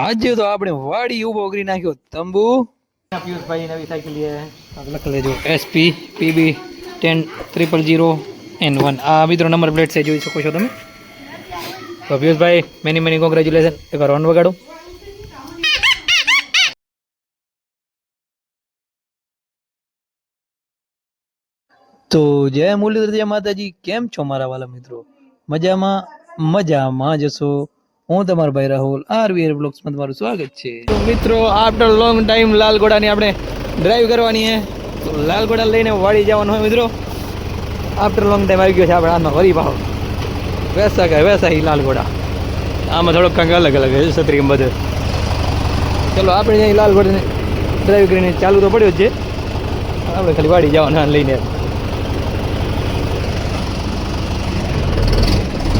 આજે તો આપણે વાડી ઊભો કરી નાખ્યો. તંબુ. પિયુષભાઈ નવી સાયકલ લખી લેજો. SP PB ten triple zero N one આ મિત્રો નંબર પ્લેટ છે જોઈ શકો છો તમે. તો પિયુષભાઈ મેની મેની કોંગ્રેચ્યુલેશન એક રોન વગાડો. તો જય મુરલીધર જય માતાજી. કેમ છો મારા વાલા મિત્રો? મજામાં? મજામાં જશો હું તમારો ભાઈ રાહુલ આરવીઆર બ્લોગ્સમાં તમારું સ્વાગત છે. તો મિત્રો આફ્ટર લોંગ ટાઈમ લાલગોડાની આપણે ડ્રાઈવ કરવાની છે, તો લાલગોડા લઈને વાળી જવાનું હોય મિત્રો. આફ્ટર લોંગ ટાઈમ આવી ગયો છે આપણે આમાં વરી ભાવ. વૈસા કહે વૈસા હી લાલગોડા. આમાં થોડોક કંઈક અલગ અલગ છે સત્રી બધે. ચલો, આપણે અહીં લાલગોડાને ડ્રાઈવ કરીને ચાલુ તો પડ્યો જ છે. આપણે ખાલી વાડી જવાના લઈને.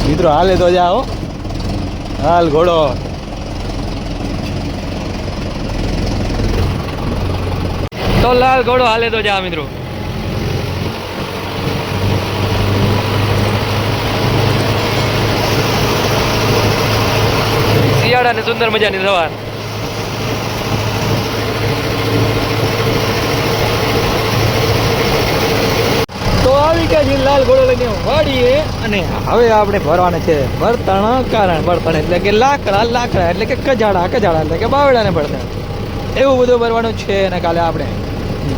મિત્રો, હાલે તો જાઓ. હાલ ઘોડો. તો લાલ ઘોડો હાલે તો જા મિત્રો. શિયાળાની સુંદર મજાની સવાર. છે લાલ ઘોડો લઈને વાડીએ અને હવે આપણે ભરવાના છે બળતણ, કારણ બળતણ એટલે કે લાકડા લાકડા એટલે કે કજાડા કજાડા એટલે કે બાવડાને બળતણ. એવું બધું ભરવાનું છે અને કાલે આપણે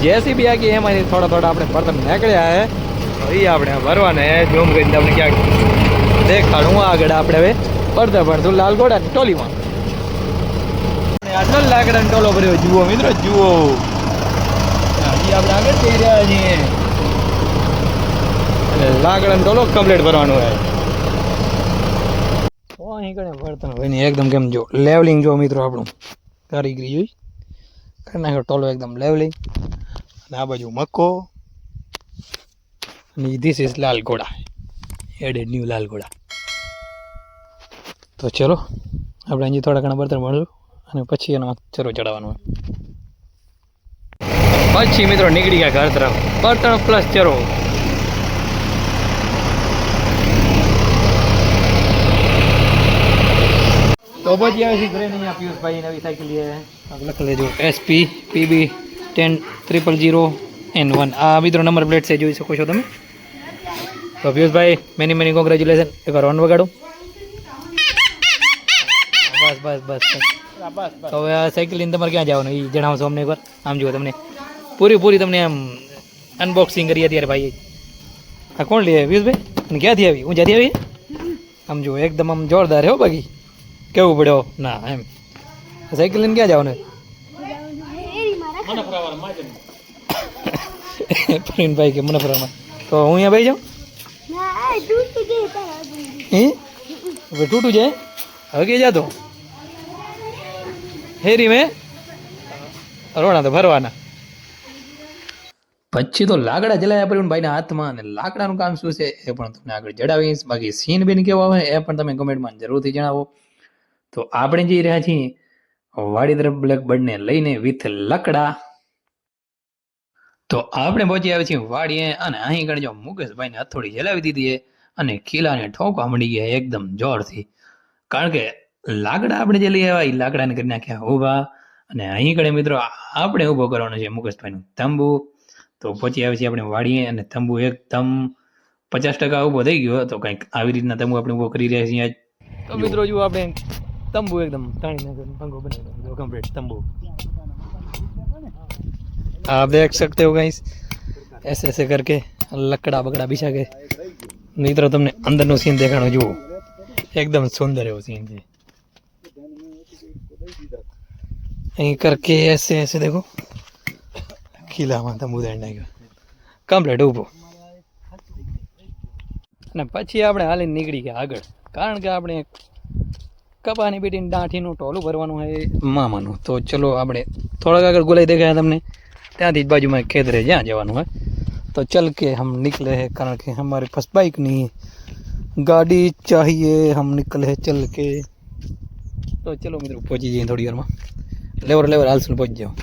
જેસીબી આગી એમાંથી થોડા થોડા આપણે બળતણ નીકળ્યા તો એ આપણે ભરવાના જોમ કરીને તમને ક્યાંક દેખાડું. આગળ આપણે હવે પડતા ભરતું લાલ ઘોડાની ટોલીમાં. આટલો લાકડાનો ટોલો ભર્યો જુઓ મિત્રો, જુઓ. આપણે આગળ જઈ રહ્યા છીએ. લાકડાનો ટોલો કમ્પ્લીટ ભરવાનું હોય. અહીં કણે હોય એકદમ કેમ જો લેવલિંગ જો મિત્રો આપણું કારીગરી જોઈ. કરી નાખ્યો ટોલો એકદમ લેવલિંગ અને આ બાજુ મક્કો અને ધીસ ઇઝ લાલ ઘોડા. એડેડ ન્યૂ લાલ ઘોડા. તો ચલો, આપણે અહીંથી થોડા ઘણા બર્તન મળશું અને પછી એનો ચરો ચડાવવાનો પછી મિત્રો નીકળી ગયા ઘર તરફ. બર્તન પ્લસ ચરો. તો પછી આવે છે ઘરે નહીં પિયુષભાઈ નવી સાયકલ લખી લેજો. SP PB ten triple zero N one આ મિત્રો નંબર પ્લેટ છે, જોઈ શકો છો તમે? તો પિયુષભાઈ મેની મેની કોંગ્રેચ્યુલેશન એકવાર ઓન વગાડો. બસ બસ બસ બસ. હવે આ સાયકલ લઈને તમારે ક્યાં જવાનું? એ જણાવશો અમને એકવાર આમ જુઓ તમને. પૂરી પૂરી તમને આમ અનબોક્સિંગ કરી અત્યારે ભાઈ આ કોણ લે પિયુષભાઈ? અને ક્યાંથી આવી? હું જ્યાંથી આવી? આમ જુઓ, એકદમ આમ જોરદાર હો બાકી. કેવું પડ્યો? ના, એમ. સાયકલ લઈને ક્યાં જવાનું? ભાઈ કે મને ફરવામાં તો હું અહીંયા ભાઈ જાઉં? હે? તૂટું છે? હવે કે જાતો? હેરી મેં? રોણા તો ભરવાના. પછી તો લાકડા જલાયા પ્રવીણભાઈના હાથમાં અને લાકડાનું કામ શું છે એ પણ તમને આગળ જણાવીશ. બાકી સીન બેન કેવા આવે એ પણ તમે કમેન્ટમાં જરૂરથી જણાવો. તો આપણે જઈ રહ્યા છીએ વાડી તરફ બ્લેક લઈને વિથ લકડા. તો આપણે પહોંચી આવ્યા છીએ વાડીએ અને અહીં જો મુકેશભાઈને હથોડી જલાવી દીધી છે અને ખીલાને ઠોકવા મળી ગયા એકદમ જોરથી. કારણ કે લાકડા આપણે જે લઈ આવ્યા એ લાકડાને કરી નાખ્યા ઊભા. અને અહીં કણે મિત્રો આપણે ઊભો કરવાનો છે મુકેશભાઈનું તંબુ તો પહોંચી આવ્યા છીએ આપણે વાડીએ અને તંબુ એકદમ પચાસ ટકા ઊભો થઈ ગયો તો કંઈક આવી રીતના તંબુ આપણે ઊભો કરી રહ્યા છીએ આજ. તો મિત્રો જો. આપણે તંબુ એકદમ તાણી નાખ્યો પંખો બનાવી દો કમ્પ્લીટ તંબુ आप देख सकते हो गाइस ऐसे ऐसे करके लकड़ा बकड़ा बिछा के મિત્રો તમને અંદરનો સીન દેખાણો જુઓ એકદમ સુંદર એવો સીન છે અહીં કરકે ऐसे ऐसे देखो ખીલામાં તંબુ દાંડ નાખ્યો કમ્પ્લીટ ઊભો અને પછી આપણે હાલીને નીકળી ગયા આગળ કારણ કે આપણે કપાની પીટીને દાંઠીનું ટોલું ભરવાનું હોય મામાનું. તો ચલો આપણે થોડાક આગળ ગોલાઈ દેખાયા તમને. ત્યાંથી જ બાજુમાં ખેતરે જ્યાં જવાનું હોય. તો ચલ કે હમ નીકળે હે, કારણ કે હમારે ફર્સ્ટ બાઇક નહીં ગાડી ચાહીએ, હમ નીકળે હે, ચલ કે. તો ચલો મિત્રો, પહોંચી જઈએ થોડી વારમાં. લેવર લેવર હાલસુલ પહોંચી જાઓ.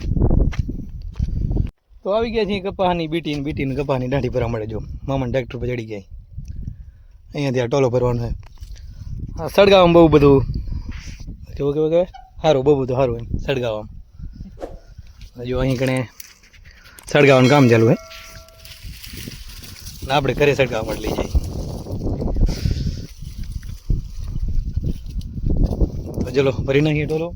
તો આવી ગયા છીએ કપાની બીટીને બીટીને કપાની દાંઠી ભરવા મળે જો. મામાને ટ્રેક્ટર પર ચડી ગયા. અહીંયાથી આ ટોલો ભરવાનો છે. સળગાવવામાં બહુ બધું કેવું કેવું કહેવાય સારું બહુ બધું સારું એમ સળગાવવામાં. હજુ અહીં કણે સળગાવવાનું કામ ચાલુ હે. ને આપણે ઘરે સળગાવવા માટે લઈ જઈએ. ચલો ભરી નાખીએ ટોલો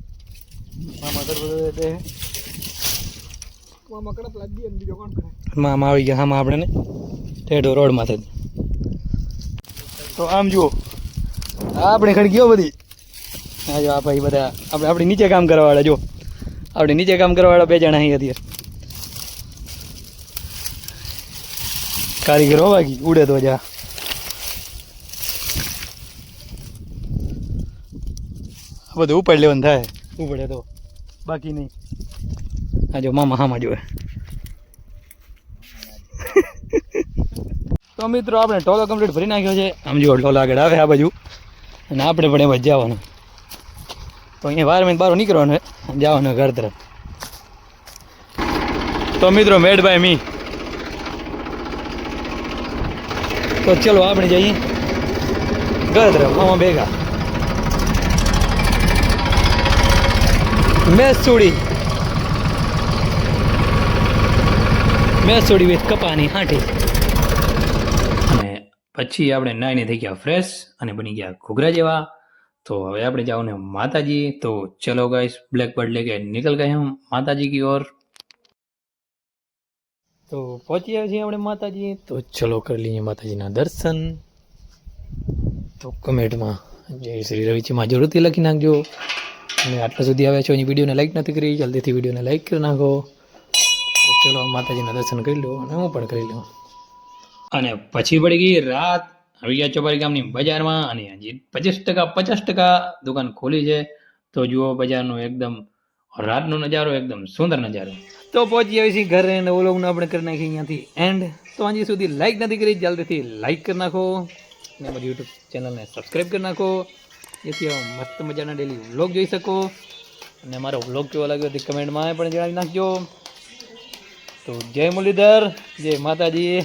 મામા આવી ગયા હામાં આપણે ને ઠેઠો રોડ માથે તો આમ જુઓ. આપણે ખડકીઓ બધી. આ જો આ ભાઈ બધા આપણે આપણે નીચે કામ કરવાવાળા જો. આપણે નીચે કામ કરવાવાળા બે જણા અહીં અત્યારે. કારીગરો બાકી ઉડે તો જા. બધું ઉપાડ લેવાનું થાય. ઉપડે તો. બાકી નહીં. હા જો મામા હામાં જોવે. તો મિત્રો આપણે ટોલો કમ્પ્લીટ ભરી નાખ્યો છે. આમ જો ટોલો આગળ આવે આ બાજુ. અને આપણે પણ એમાં જવાનું. તો અહીંયા બાર બાર નીકળવાનું જવાનું ઘર તરફ. તો મિત્રો મેડ બાય મી. તો ચલો આપણે જઈએ. ઘર તરફ મામા ભેગા. મેસ છોડી મેસ છોડી વિથ કપાની હાંઠી અને પછી આપણે નાઈને થઈ ગયા ફ્રેશ અને બની ગયા ઘૂઘરા જેવા. તો હવે આપણે જાઓને માતાજી. તો ચલો ગાઈસ બ્લેકબર્ડ લેકે નીકળ ગયા હમ માતાજી કી ઓર. તો પહોંચી ગયા છીએ આપણે માતાજી. તો ચલો કરી લઈએ માતાજીના દર્શન. તો કમેન્ટમાં જય શ્રી રવિચીમાં જરૂરથી લખી નાખજો. અને આટલા સુધી આવ્યા છો એની વિડીયોને લાઇક નથી કરી જલ્દીથી વિડીયોને લાઈક કરી નાખો. ચલો માતાજીના દર્શન કરી લો અને હું પણ કરી લઉં. અને પછી પડી ગઈ રાત. આવી ચોપારી ગામની બજારમાં અને હજી પચીસ ટકા, પચાસ ટકા દુકાન ખોલી છે. તો જુઓ બજારનો એકદમ રાતનો નજારો, એકદમ સુંદર નજારો. તો પહોંચી આવી છીએ ઘરે અને ઓલોગને આપણે કરી નાખીએ અહીંયાથી એન્ડ તો હજી સુધી લાઈક નથી કરી, જલ્દીથી લાઈક કરી નાખો. અને અમારી યુટ્યુબ ચેનલને સબસ્ક્રાઈબ કરી નાખો. જેથી મસ્ત મજાના ડેલી વ્લોગ જોઈ શકો. અને મારો વ્લોગ કેવો લાગ્યો તે કમેન્ટમાં પણ જણાવી નાખજો. તો જય મુરલીધર, જય માતાજી.